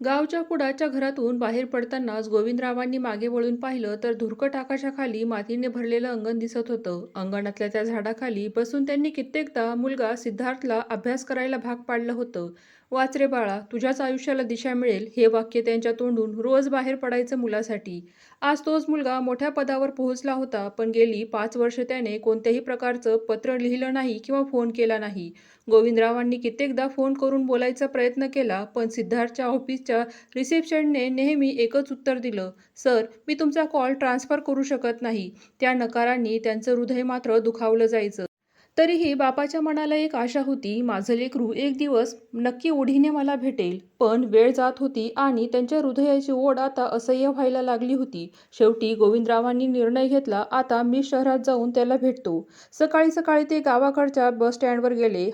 गावच्या कुडाच्या घरातून बाहेर पडतानाच गोविंदरावांनी मागे वळून पाहिलं तर धुरकट आकाशाखाली मातीने भरलेलं अंगण दिसत होतं. अंगणातल्या त्या झाडाखाली बसून त्यांनी कित्येकदा मुलगा सिद्धार्थला अभ्यास करायला भाग पाडलं होतं. वाच रे बाळा तुझ्याच आयुष्याला दिशा मिळेल हे वाक्य त्यांच्या तोंडून रोज बाहेर पडायचं मुलासाठी. आज तोच मुलगा मोठ्या पदावर पोहोचला होता पण गेली पाच वर्ष त्याने कोणत्याही प्रकारचं पत्र लिहिलं नाही किंवा फोन केला नाही. गोविंदरावांनी कित्येकदा फोन करून बोलायचा प्रयत्न केला पण सिद्धार्थच्या ऑफिसच्या रिसेप्शनने नेहमी एकच उत्तर दिलं सर मी तुमचा कॉल ट्रान्सफर करू शकत नाही. त्या नकारांनी त्यांचं हृदय मात्र दुखावलं जायचं. तरीही बापाच्या मनाला एक आशा होती माझं लेकरू एक दिवस नक्की ओढीने मला भेटेल. पण वेळ जात होती आणि त्यांच्या हृदयाची ओढ आता असह्य व्हायला लागली होती. शेवटी गोविंदरावांनी निर्णय घेतला आता मी शहरात जाऊन त्याला भेटतो. सकाळी सकाळी ते गावाकडच्या बस स्टँडवर गेले.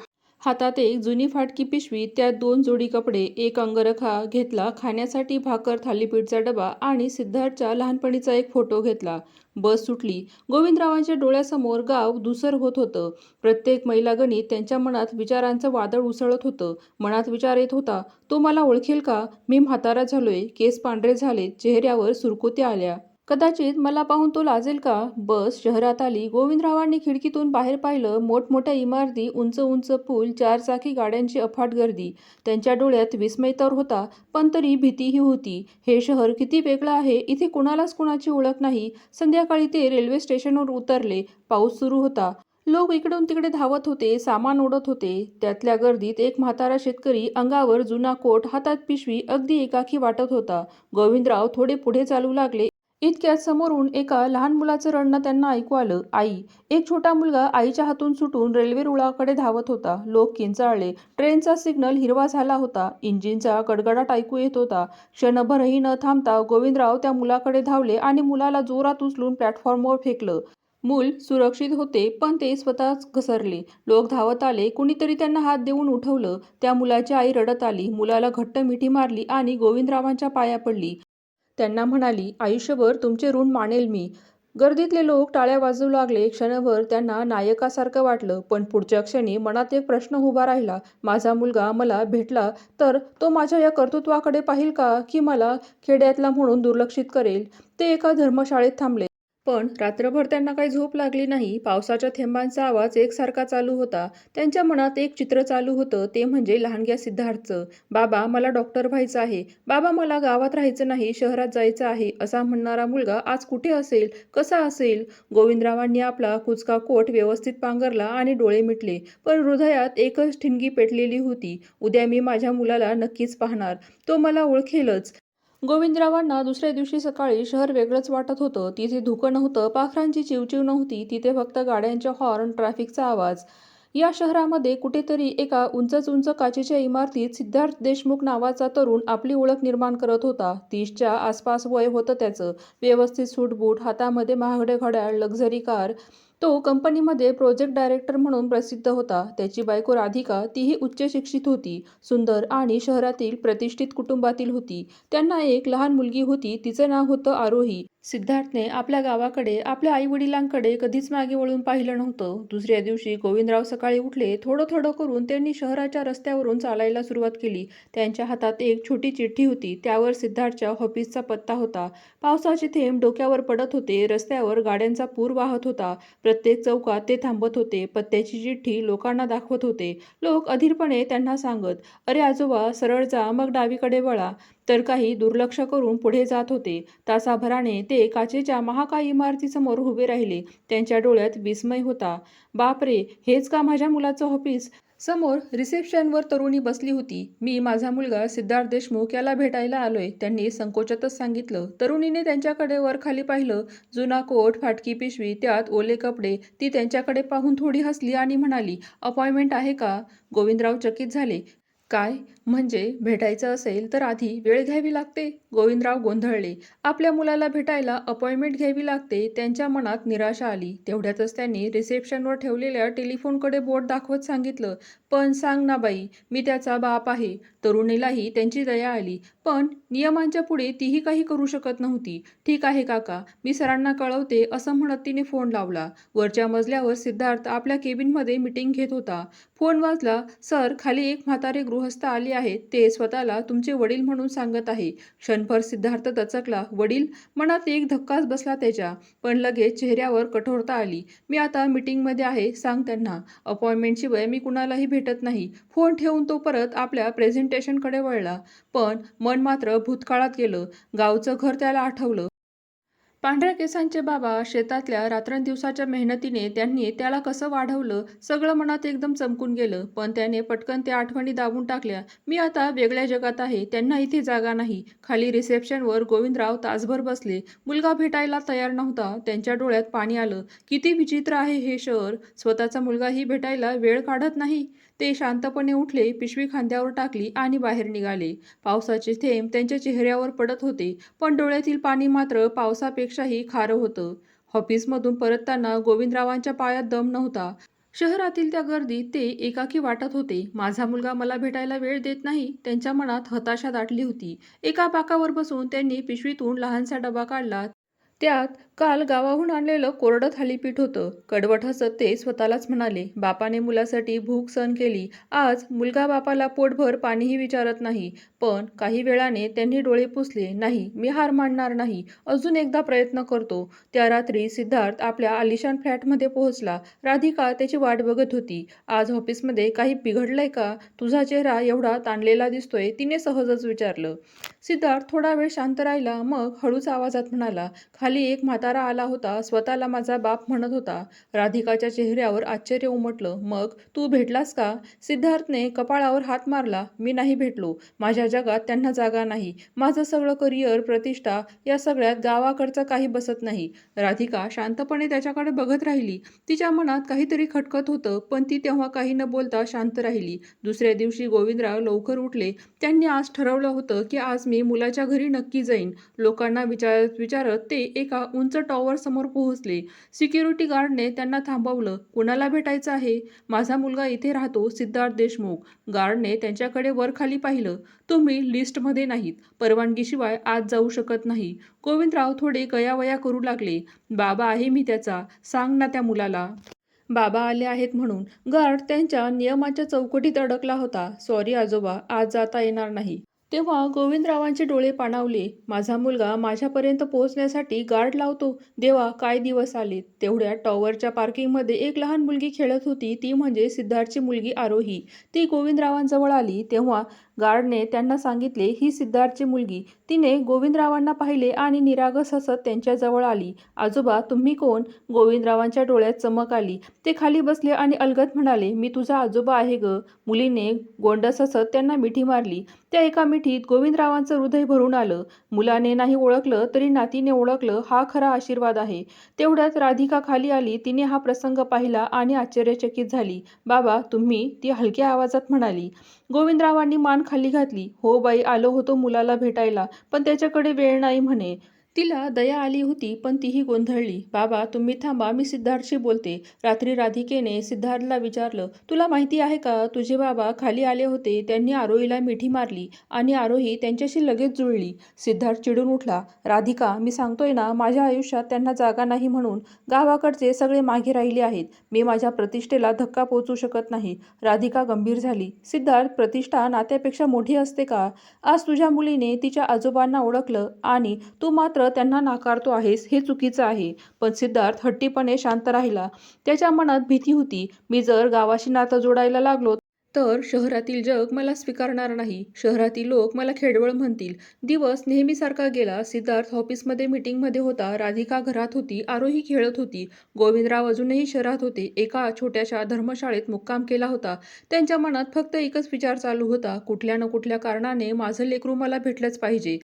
हातात एक जुनी फाटकी पिशवी त्यात दोन जोडी कपडे एक अंगरखा घेतला खाण्यासाठी भाकर थालीपीठचा डबा आणि सिद्धार्थच्या लहानपणीचा एक फोटो घेतला. बस सुटली. गोविंदरावांच्या डोळ्यासमोर गाव दुसर होत होतं. प्रत्येक महिलागणित त्यांच्या मनात विचारांचं वादळ उसळत होतं. मनात विचार येत होता तो मला ओळखेल का? मी म्हातारा झालोय. केस पांढरे झाले. चेहऱ्यावर सुरकुत्या आल्या. कदाचित मला पाहून तो लाजेल का? बस शहरात आली. गोविंदरावांनी खिडकीतून बाहेर पाहिलं मोठमोठ्या इमारती उंच उंच पूल चारचाकी गाड्यांची अफाट गर्दी. त्यांच्या डोळ्यात विस्मय तर होता पण तरी भीतीही होती. हे शहर किती वेगळं आहे इथे कुणालाच कुणाची ओळख नाही. संध्याकाळी ते रेल्वे स्टेशनवर उतरले. पाऊस सुरू होता. लोक इकडून तिकडे धावत होते सामान ओढत होते. त्यातल्या गर्दीत एक म्हातारा शेतकरी अंगावर जुना कोट हातात पिशवी अगदी एकाकी वाटत होता. गोविंदराव थोडे पुढे चालू लागले. इतक्यात समोरून एका लहान मुलाचं रडणं त्यांना ऐकू आलं. आई एक छोटा मुलगा आईच्या हातून सुटून रेल्वे रुळाकडे धावत होता. लोक किंचाळले. ट्रेनचा सिग्नल हिरवा झाला होता. इंजिनचा गडगडाट ऐकू येत होता. क्षणभरही न थांबता गोविंदराव त्या मुलाकडे धावले आणि मुलाला जोरात उचलून प्लॅटफॉर्मवर फेकलं. मूल सुरक्षित होते पण ते स्वतःच घसरले. लोक धावत आले कुणीतरी त्यांना हात देऊन उठवलं. त्या मुलाची आई रडत आली. मुलाला घट्ट मिठी मारली आणि गोविंदरावांच्या पाया पडली. त्यांना म्हणाली आयुष्यभर तुमचे ऋण मानेल मी. गर्दीतले लोक टाळ्या वाजवू लागले. क्षणभर त्यांना नायकासारखं वाटलं पण पुढच्या क्षणी मनात एक प्रश्न उभा राहिला. माझा मुलगा मला भेटला तर तो माझ्या या कर्तृत्वाकडे पाहिल का? की मला खेड्यातला म्हणून दुर्लक्षित करेल? ते एका धर्मशाळेत थांबले. पण रात्रभर त्यांना काही झोप लागली नाही पावसाच्या थेंबांचा आवाज एकसारखा चालू होता. त्यांच्या मनात एक चित्र चालू होतं ते म्हणजे लहानग्या सिद्धार्थचं. बाबा मला डॉक्टर व्हायचं आहे. बाबा मला गावात राहायचं नाही शहरात जायचं आहे असा म्हणणारा मुलगा आज कुठे असेल? कसा असेल? गोविंदरावांनी आपला कुचका कोट व्यवस्थित पांघरला आणि डोळे मिटले पण हृदयात एकच ठिणगी पेटलेली होती. उद्या मी माझ्या मुलाला नक्कीच पाहणार. तो मला ओळखेलच. गोविंदरावांना दुसऱ्या दिवशी सकाळी शहर वेगळंच वाटत होतं. तिथे धुकं नव्हतं पाखरांची चिवचिव नव्हती तिथे फक्त गाड्यांच्या हॉर्न ट्रॅफिकचा आवाज. या शहरामध्ये कुठेतरी एका उंचच उंच काचेच्या इमारतीत सिद्धार्थ देशमुख नावाचा तरुण आपली ओळख निर्माण करत होता. तीसच्या आसपास वय होतं त्याचं. व्यवस्थित सूटबूट हातामध्ये महागडे घड्याळ लक्झरी कार तो कंपनीमध्ये प्रोजेक्ट डायरेक्टर म्हणून प्रसिद्ध होता. त्याची बायको राधिका तीही उच्च शिक्षित होती सुंदर आणि शहरातील प्रतिष्ठित कुटुंबातील होती. त्यांना एक लहान मुलगी होती तिचं नाव होतं आरोही. सिद्धार्थने आपल्या गावाकडे आपल्या आईवडिलांकडे कधीच मागे वळून पाहिलं नव्हतं. दुसऱ्या दिवशी गोविंदराव सकाळी उठले थोडं थोडं करून त्यांनी शहराच्या रस्त्यावरून चालायला सुरुवात केली. त्यांच्या हातात एक छोटी चिठ्ठी होती. त्यावर सिद्धार्थच्या ऑफिसचा पत्ता होता. पावसाचे थेंब डोक्यावर पडत होते. रस्त्यावर गाड्यांचा पूर वाहत होता. प्रत्येक चौकात ते थांबत होते. पत्त्याची चिठ्ठी लोकांना दाखवत होते. लोक अधीरपणे त्यांना सांगत अरे आजोबा सरळ जा मग डावीकडे वळा. तर काही दुर्लक्ष करून पुढे जात होते. तासाभराने ते काचेच्या महाकाय इमारतीसमोर उभे राहिले. त्यांच्या डोळ्यात विस्मय होता. बापरे हेच का माझ्या मुलाचं ऑफिस? समोर रिसेप्शनवर तरुणी बसली होती. मी माझा मुलगा सिद्धार्थ देशमुख याला भेटायला आलोय. त्यांनी संकोचातच सांगितलं. तरुणीने त्यांच्याकडे वर खाली पाहिलं. जुना कोट फाटकी पिशवी त्यात ओले कपडे. ती त्यांच्याकडे पाहून थोडी हसली आणि म्हणाली अपॉइंटमेंट आहे का? गोविंदराव चकित झाले. काय? म्हणजे भेटायचं असेल तर आधी वेळ घ्यावी लागते. गोविंदराव गोंधळले. आपल्या मुलाला भेटायला अपॉइंटमेंट घ्यावी लागते. त्यांच्या मनात निराशा आली. तेवढ्यातच त्यांनी रिसेप्शनवर ठेवलेल्या टेलिफोनकडे बोट दाखवत सांगितलं पण सांग ना बाई मी त्याचा बाप आहे. तरुणीलाही त्यांची दया आली. पण नियमांच्या पुढे तीही काही करू शकत नव्हती. ठीक आहे काका मी सरांना कळवते असं म्हणत तिने फोन लावला. वरच्या मजल्यावर सिद्धार्थ आपल्या केबिनमध्ये मीटिंग घेत होता. फोन वाजला सर खाली एक म्हातारे गृहस्थ आले आहे ते स्वतःला तुमचे वडील म्हणून सांगत आहे. क्षणभर सिद्धार्थ दचकला वडील मनात एक धक्काच बसला त्याच्या पण लगेच चेहऱ्यावर कठोरता आली. मी आता मीटिंगमध्ये आहे सांग त्यांना. अपॉइंटमेंटशिवाय मी कुणालाही भेटत नाही. फोन ठेवून तो परत आपल्या प्रेझेंटेशनकडे वळला. पण मन मात्र भूतकाळात गेलं. गावचं घर त्याला आठवलं. पांढऱ्या केसांचे बाबा शेतातल्या रात्रंदिवसाच्या मेहनतीने त्यांनी त्याला कसं वाढवलं सगळं मनात एकदम चमकून गेलं. पण त्याने पटकन त्या आठवणी दाबून टाकल्या. मी आता वेगळ्या जगात आहे त्यांना इथे जागा नाही. खाली रिसेप्शनवर गोविंदराव तासभर बसले. मुलगा भेटायला तयार नव्हता. त्यांच्या डोळ्यात पाणी आलं. किती विचित्र आहे हे शहर. स्वतःचा मुलगाही भेटायला वेळ काढत नाही. ते शांतपणे उठले पिशवी खांद्यावर टाकली आणि बाहेर निघाले. पावसाचे थेंब त्यांच्या चेहऱ्यावर पडत होते. पण डोळ्यातील पाणी मात्र पावसापेक्षा पावसापेक्षाही खारं होतं. ऑफिसमधून परतताना गोविंदरावांच्या पायात दम नव्हता. शहरातील त्या गर्दीत ते एकाकी वाटत होते. माझा मुलगा मला भेटायला वेळ देत नाही त्यांच्या मनात हताशा दाटली होती. एका बाकावर बसून त्यांनी पिशवीतून लहानसा डबा काढला. त्यात काल गावाहून आणलेलं कोरडं थालीपीठ होतं. कडवट हसत ते स्वतःलाच म्हणाले बापाने मुलासाठी भूक सहन केली. आज मुलगा बापाला पोटभर पाणीही विचारत नाही. पण काही वेळाने त्यांनी डोळे पुसले. नाही मी हार मानणार नाही. अजून एकदा प्रयत्न करतो. त्या रात्री सिद्धार्थ आपल्या आलिशान फ्लॅटमध्ये पोहोचला. राधिका त्याची वाट बघत होती. आज ऑफिसमध्ये काही बिघडलंय का? तुझा चेहरा एवढा ताणलेला दिसतोय. तिने सहजच विचारलं. सिद्धार्थ थोडा वेळ शांत राहिला. मग हळूच आवाजात म्हणाला खाली एक म्हातारा आला होता. स्वतःला माझा बाप म्हणत होता. राधिकाच्या चेहऱ्यावर आश्चर्य उमटलं. मग तू भेटलास का? सिद्धार्थने कपाळावर हात मारला. मी नाही भेटलो. माझ्या जगात त्यांना जागा नाही. माझं सगळं करिअर प्रतिष्ठा या सगळ्यात गावाकडचं काही बसत नाही. राधिका शांतपणे त्याच्याकडे बघत राहिली. तिच्या मनात काहीतरी खटकत होतं पण ती तेव्हा काही न बोलता शांत राहिली. दुसऱ्या दिवशी गोविंदराव लवकर उठले. त्यांनी आज ठरवलं होतं की आज मी मुलाच्या घरी नक्की जाईन. लोकांना विचारत विचारत ते एका उंच टॉवर समोर पोहोचले. सिक्युरिटी गार्डने त्यांना थांबवलं. कुणाला भेटायचं आहे? माझा मुलगा इथे राहतो सिद्धार्थ देशमुख. गार्डने त्यांच्याकडे वर खाली पाहिलं. तुम्ही लिस्टमध्ये नाहीत. परवानगीशिवाय आज जाऊ शकत नाही. गोविंदराव थोडे गयावया करू लागले. बाबा आहे मी त्याचा. सांग ना त्या मुलाला. बाबा आले आहेत म्हणून. गार्ड त्यांच्या नियमाच्या चौकटीत अडकला होता. सॉरी आजोबा. आज जाता येणार नाही. तेव्हा गोविंदरावांचे डोळे पाणावले. माझा मुलगा माझ्यापर्यंत पोहोचण्यासाठी गार्ड लावतो. देवा काय दिवस आले. तेवढ्या टॉवरच्या पार्किंगमध्ये एक लहान मुलगी खेळत होती. ती म्हणजे सिद्धार्थची मुलगी आरोही. ती गोविंदरावांजवळ आली. तेव्हा गार्डने त्यांना सांगितले ही सिद्धार्थची मुलगी. तिने गोविंदरावांना पाहिले आणि निरागस हसत त्यांच्याजवळ आली. आजोबा तुम्ही कोण? गोविंदरावांच्या डोळ्यात चमक आली. ते खाली बसले आणि अलगत म्हणाले मी तुझा आजोबा आहे ग. मुलीने गोंडस हसत त्यांना मिठी मारली. त्या एका मिठीत गोविंदरावांचं हृदय भरून आलं. मुलाने नाही ओळखलं तरी नातीने ओळखलं हा खरा आशीर्वाद आहे. तेवढ्यात राधिका खाली आली. तिने हा प्रसंग पाहिला आणि आश्चर्यचकित झाली. बाबा तुम्ही ती हलक्या आवाजात म्हणाली. गोविंदरावांनी मान खाली घातली. हो बाई आलो होतो मुलाला भेटायला पण त्याच्याकडे वेळ नाही म्हणे. तिला दया आली होती पण तीही गोंधळली. बाबा तुम्ही थांबा मी सिद्धार्थशी बोलते. रात्री राधिकेने सिद्धार्थला विचारलं तुला माहिती आहे का तुझे बाबा खाली आले होते त्यांनी आरोहीला मिठी मारली आणि आरोही त्यांच्याशी लगेच जुळली. सिद्धार्थ चिडून उठला राधिका मी सांगतोय ना माझ्या आयुष्यात त्यांना जागा नाही म्हणून गावाकडचे सगळे मागे राहिले आहेत. मी माझ्या प्रतिष्ठेला धक्का पोचू शकत नाही. राधिका गंभीर झाली. सिद्धार्थ प्रतिष्ठा नात्यापेक्षा मोठी असते का? आज तुझ्या मुलीने तिच्या आजोबांना ओळखलं आणि तू मात्र त्यांना नाकारतो आहेस हे चुकीचं आहे. पण सिद्धार्थ हट्टीपणे शांत राहिला. त्याच्या मनात भीती होती. मी जर गावाशी नातं जोडायला लागलो तर शहरातील जग मला स्वीकारणार नाही. शहरातील लोक मला खेडवळ म्हणतील. दिवस नेहमीसारखा गेला. सिद्धार्थ ऑफिसमध्ये मीटिंगमध्ये होता. राधिका घरात होती. आरोही खेळत होती. गोविंदराव अजूनही शहरात होते. एका छोट्याशा धर्मशाळेत मुक्काम केला होता. त्यांच्या मनात फक्त एकच विचार चालू होता. कुठल्या न कुठल्या कारणाने माझं लेकरू मला भेटलंच पाहिजे.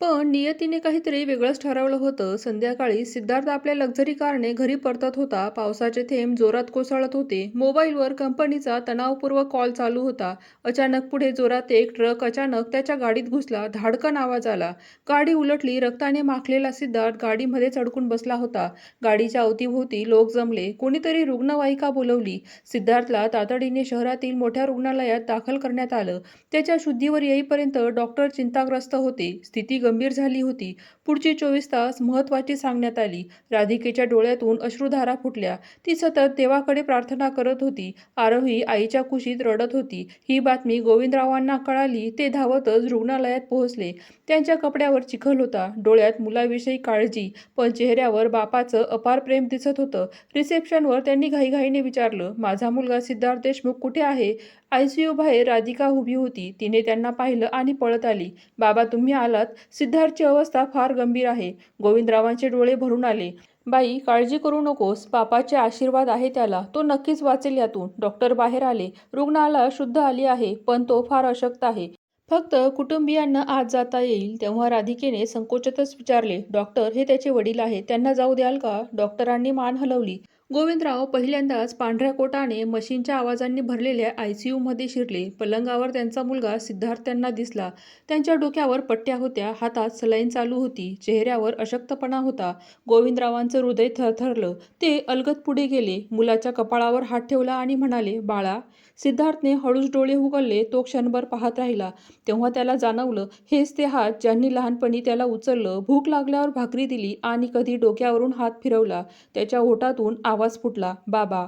पण नियतीने काहीतरी वेगळंच ठरवलं होतं. संध्याकाळी सिद्धार्थ आपल्या लक्झरी कारने घरी परतत होता. पावसाचे थेंब जोरात कोसळत होते. मोबाईलवर कंपनीचा तणावपूर्वक कॉल चालू होता. अचानक पुढे जोरात एक ट्रक अचानक त्याच्या गाडीत घुसला. धाडकन आवाज आला. गाडी उलटली. रक्ताने माखलेला सिद्धार्थ गाडीमध्ये चढकून बसला होता. गाडीच्या अवतीभोवती लोक जमले. कोणीतरी रुग्णवाहिका बोलवली. सिद्धार्थला तातडीने शहरातील मोठ्या रुग्णालयात दाखल करण्यात आलं. त्याच्या शुद्धीवर येईपर्यंत डॉक्टर चिंताग्रस्त होते. स्थिती गंभीर झाली होती. पुढची चोवीस तास महत्त्वाची सांगण्यात आली. राधिकेच्या डोळ्यातून अश्रुधारा फुटल्या. ती सतत देवाकडे प्रार्थना करत होती. आरोही आईच्या कुशीत रडत होती. ही बातमी गोविंदरावांना कळाली. ते धावतच रुग्णालयात पोहोचले. त्यांच्या कपड्यावर चिखल होता. डोळ्यात मुलाविषयी काळजी पण चेहऱ्यावर बापाचं अपार प्रेम दिसत होतं. रिसेप्शनवर त्यांनी घाईघाईने विचारलं माझा मुलगा सिद्धार्थ देशमुख कुठे आहे? आय सी यू बाहेर राधिका उभी होती. तिने त्यांना पाहिलं आणि पळत आली. बाबा तुम्ही आलात. सिद्धार्थची अवस्था फार गंभीर आहे. गोविंदरावांचे डोळे भरून आले. बाई काळजी करू नकोस. बापाचे आशीर्वाद आहे त्याला. तो नक्कीच वाचेल यातून. डॉक्टर बाहेर आले. रुग्णाला शुद्ध आली आहे पण तो फार अशक्त आहे. फक्त कुटुंबियांना आज जाता येईल तेव्हा राधिकेने संकोचतच विचारले डॉक्टर हे त्याचे वडील आहेत. त्यांना जाऊ द्याल का? डॉक्टरांनी मान हलवली. गोविंदराव पहिल्यांदाच पांढऱ्या कोटाने मशीनच्या आवाजांनी भरलेल्या आय सी यूमध्ये शिरले. पलंगावर त्यांचा मुलगा सिद्धार्थ त्यांना दिसला. त्यांच्या डोक्यावर पट्ट्या होत्या. हातात सलाईन चालू होती. चेहऱ्यावर अशक्तपणा होता. गोविंदरावांचं हृदय थरथरलं. ते अलगत पुढे गेले. मुलाच्या कपाळावर हात ठेवला आणि म्हणाले बाळा सिद्धार्थने हळूच डोळे उघडले तो क्षणभर पाहत राहिला. तेव्हा त्याला जाणवलं हेच ते हात ज्यांनी लहानपणी त्याला उचललं भूक लागल्यावर भाकरी दिली आणि कधी डोक्यावरून हात फिरवला त्याच्या ओठातून आवाज फुटला बाबा.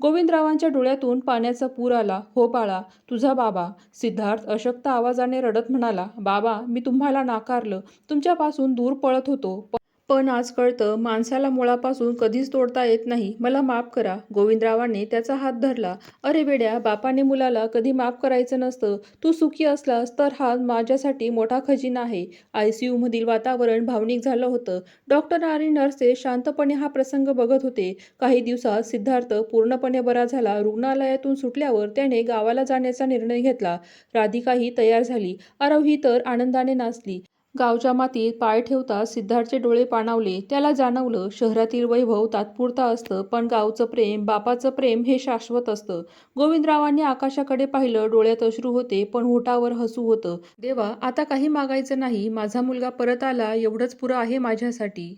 गोविंदरावांच्या डोळ्यातून पाण्याचा पूर आला हो बाळा तुझा बाबा. सिद्धार्थ अशक्त आवाजाने रडत म्हणाला बाबा मी तुम्हाला नाकारलं. तुमच्यापासून दूर पळत होतो पण आज कळतं माणसाला मुळापासून कधीच तोडता येत नाही. मला माफ करा. गोविंदरावांनी त्याचा हात धरला. अरे बेड्या बापाने मुलाला कधी माफ करायचं नसतं. तू सुखी असलास तर हा माझ्यासाठी मोठा खजिना आहे. आय सी यूमधील वातावरण भावनिक झालं होतं. डॉक्टर आणि नर्सेस शांतपणे हा प्रसंग बघत होते. काही दिवसात सिद्धार्थ पूर्णपणे बरा झाला. रुग्णालयातून सुटल्यावर त्याने गावाला जाण्याचा निर्णय घेतला. राधिकाही तयार झाली. आरवही तर आनंदाने नाचली. गावच्या मातीत पाय ठेवता सिद्धार्थचे डोळे पाणावले. त्याला जाणवलं शहरातील वैभव तात्पुरता असतं पण गावचं प्रेम बापाचं प्रेम हे शाश्वत असतं. गोविंदरावांनी आकाशाकडे पाहिलं डोळ्यात अश्रू होते पण होटावर हसू होतं. देवा आता काही मागायचं नाही. माझा मुलगा परत आला एवढंच पुरं आहे माझ्यासाठी.